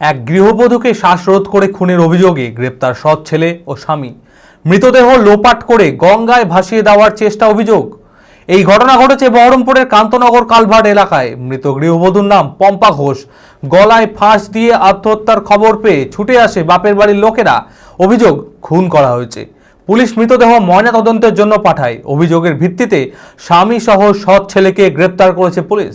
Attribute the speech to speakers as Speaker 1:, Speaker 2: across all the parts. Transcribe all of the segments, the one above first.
Speaker 1: এক গৃহবধূকে শ্বাসরোধ করে খুনের অভিযোগে গ্রেপ্তার সৎ ছেলে ও স্বামী। মৃতদেহ লোপাট করে গঙ্গায় ভাসিয়ে দেওয়ার চেষ্টা অভিযোগ। এই ঘটনা ঘটেছে বহরমপুরের কান্তনগর কালভার্ট এলাকায়। মৃত গৃহবধূর নাম পম্পা ঘোষ। গলায় ফাঁস দিয়ে আত্মহত্যার খবর পেয়ে ছুটে আসে বাপের বাড়ির লোকেরা। অভিযোগ, খুন করা হয়েছে। পুলিশ মৃতদেহ ময়নাতদন্তের জন্য পাঠায়। অভিযোগের ভিত্তিতে স্বামী সহ সৎ ছেলেকে গ্রেপ্তার করেছে পুলিশ।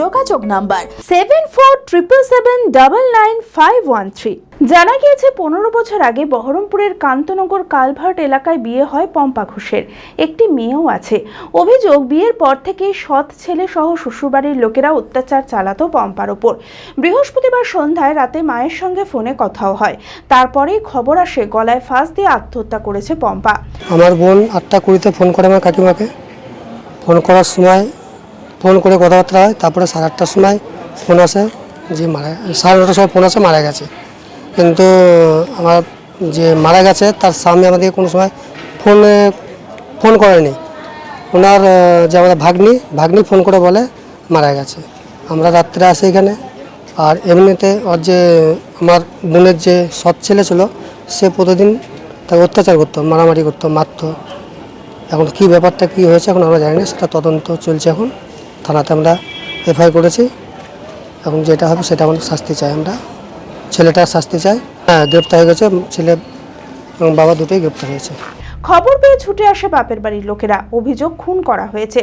Speaker 2: যোগাযোগ number seven four triple seven double nine five one three জানা গিয়েছে, পনেরো বছর আগে বহরমপুরের কান্তনগর কালভার্ট এলাকায় বিয়ে হয় পম্পা ঘোষের। একটি মেয়েও আছে। অভিযোগ, বিয়ের পর থেকে সৎ ছেলে সহ শ্বশুরবাড়ির লোকেরা অত্যাচার চালাতো পম্পার ওপর। বৃহস্পতিবার সন্ধ্যায় রাতে মায়ের সঙ্গে ফোনে কথাও হয়। তারপরেই খবর আসে, গলায় ফাঁস দিয়ে আত্মহত্যা করেছে পম্পা।
Speaker 3: আমার বোন আটটা কুড়িতে ফোন করে আমার কাকিমাকে। ফোন করার সময় ফোন করে কথাবার্তা হয়, তারপরে সাড়ে আটটার সময় ফোন আসে, যে মারা, সাড়ে নটার সময় ফোন আসে, মারা গেছে। কিন্তু আমার যে মারা গেছে, তার স্বামী আমাদেরকে কোনো সময় ফোনে ফোন করেনি। ওনার যে আমাদের ভাগ্নি ভাগ্নি ফোন করে বলে মারা গেছে। আমরা রাত্রে আসি এখানে, আর এমনিতে ওর যে আমার বোনের যে সৎ ছেলে ছিল, সে প্রতিদিন তাকে অত্যাচার করতো, মারামারি করতো, মারতো। এখন কি ব্যাপারটা, কি হয়েছে এখন আমরা জানি না, সেটা তদন্ত চলছে এখন। থানাতে আমরা এফআই করেছি এবং যেটা হবে সেটা আমাদের শাস্তি চাই আমরা। ছেলেটা শাস্তি চাই হ্যাঁ গ্রেপ্তার হয়ে গেছে। ছেলে এবং বাবা দুটোই গ্রেপ্তার হয়েছে।
Speaker 2: খবর পেয়ে ছুটে আসে বাপের বাড়ির লোকেরা। অভিযোগ খুন করা হয়েছে।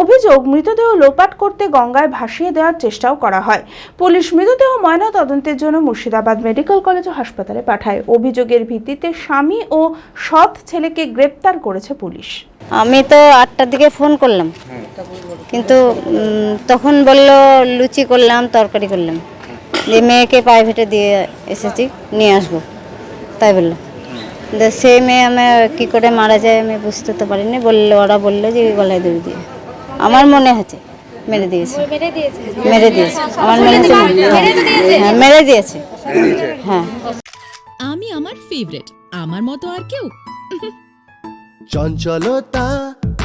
Speaker 2: অভিযোগ মৃতদেহ লোপাট করতে গঙ্গায় ভাসিয়ে দেওয়ার চেষ্টাও করা হয়। পুলিশ মৃতদেহ ময়না তদন্তের জন্য মুর্শিদাবাদ মেডিকেল কলেজ ও হাসপাতালে পাঠায়। অভিযোগের ভিত্তিতে স্বামী ও সৎ ছেলেকে গ্রেপ্তার করেছে পুলিশ।
Speaker 4: আমি তো আটটার দিকে ফোন করলাম। কিন্তু তখন বলল লুচি করলাম তরকারি করলাম। যে মেয়েকে প্রাইভেটে দিয়ে এসেছি নিয়ে আসব। তাই বলল। সেই মেয়ে আমি কী করে মারা যায় আমি বুঝতে তো পারিনি। বলল ওরা বলল যে গলায় দড়ি দিয়ে। আমার মনে হচ্ছে মেরে দিয়েছে। মেরে দিয়েছে? আমার মনে হচ্ছে হ্যাঁ মেরে দিয়েছে। হ্যাঁ।
Speaker 5: আমি আমার ফেভারিট আমার মতো আর কেউ?
Speaker 6: চঞ্চলতা